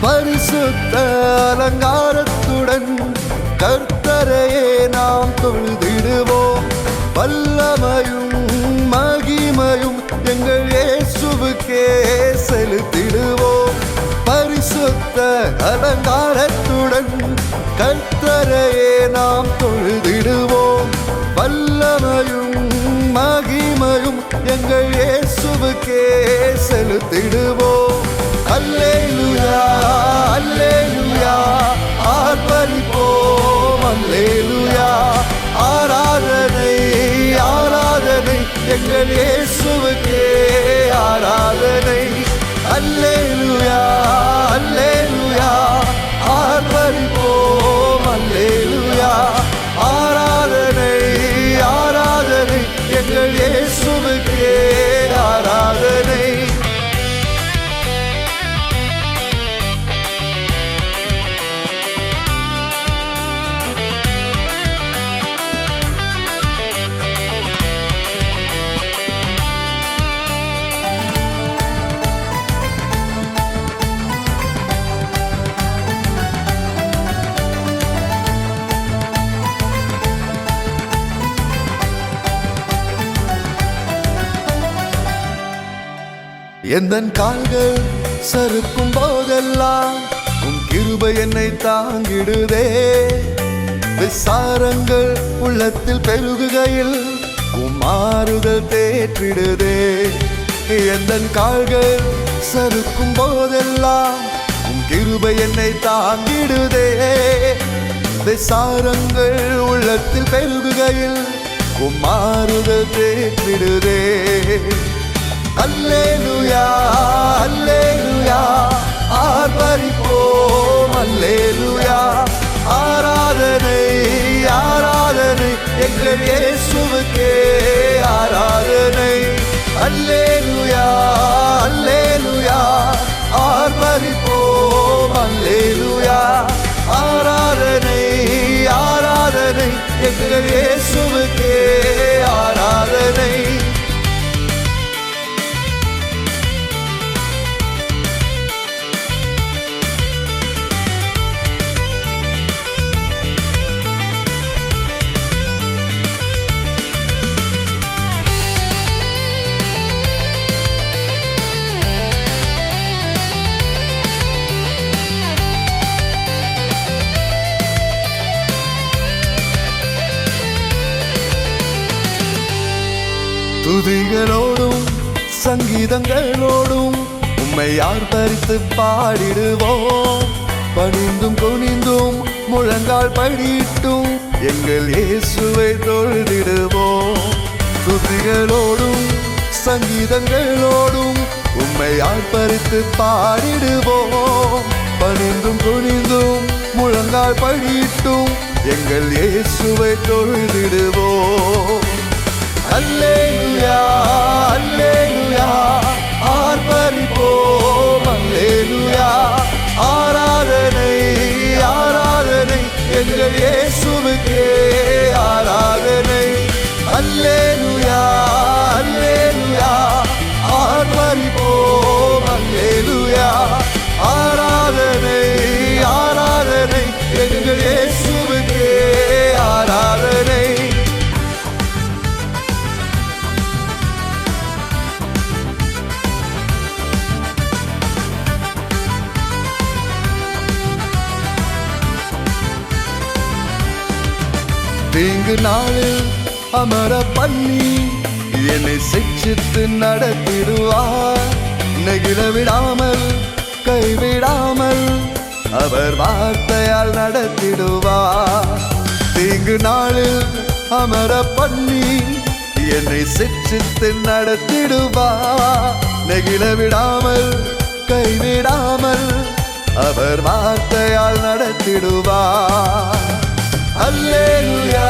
பரிசுத்த அலங்காரத்துடன் கர்த்தரையே நாம் தொழுதிடுவோம். வல்லமையும் மகிமையும் எங்கள் இயேசுவுக்கே செலுத்திடுவோம். பரிசுத்த அலங்காரத்துடன் கர்த்தரையே நாம் தொழுதிடுவோம். வல்லமையும் மகிமையும் எங்கள் இயேசுவுக்கே செலுத்திடுவோம். அல்லேலுயா அல்லேலுயா ஆர்ப்பரிப்போம் அல்லேலுயா ஆராதனை ஆராதனை எங்கள் இயேசுவுக்கே ஆராதனை அல்லேலுயா எந்தன் கால்கள் சறுக்கும் போதெல்லாம் உன் கிருபை என்னை தாங்கிடுதே. விசாரங்கள் உள்ளத்தில் பெருகுகையில் உம் தேற்றிடுதே. எந்தன் கால்கள் சறுக்கும் போதெல்லாம் உன் கிருபை என்னை தாங்கிடுதே. விசாரங்கள் உள்ளத்தில் பெருகுகையில் உம் மாறுதல் தேற்றிடுதே. அல்லேலுயா அல்லேலுயா ஆர்ப்பரிப்போம் அல்லேலுயா ஆராதனை ஆராதனை எங்கள் இயேசுவுக்கே ஆராதனை அல்லேலுயா அல்லேலுயா ஆர்ப்பரிப்போம் அல்லேலுயா ஆராதனை ஆராதனை எங்கள் இயேசுவுக்கே துதிகளோடும் சங்கீதங்களோடும் உம்மை யார் ஆர்ப்பரித்து பாடிடுவோம். பணிந்தும் குனிந்தும் முழங்கால் படிட்டும் எங்கள் இயேசுவை தொழுதிடுவோம். துதிகளோடும் சங்கீதங்களோடும் உம்மை யார் பறித்து பாடிடுவோம். பணிந்தும் குனிந்தும் முழங்கால் படிட்டும் எங்கள் இயேசுவை தொழுதிடுவோம். எங்கள் இயேசுவுக்கே. தீங்கு நாளில் அமர பண்ணி என்னை சிக்ஷித்து நடத்திடுவார் நெகிழ விடாமல் கைவிடாமல் அவர் வார்த்தையால் நடத்திடுவார் தீங்கு நாளில் அமர பண்ணி என்னை சிக்ஷித்து நடத்திடுவார் நெகிழ விடாமல் கைவிடாமல் அவர் வார்த்தையால் நடத்திடுவார் அல்லேலுயா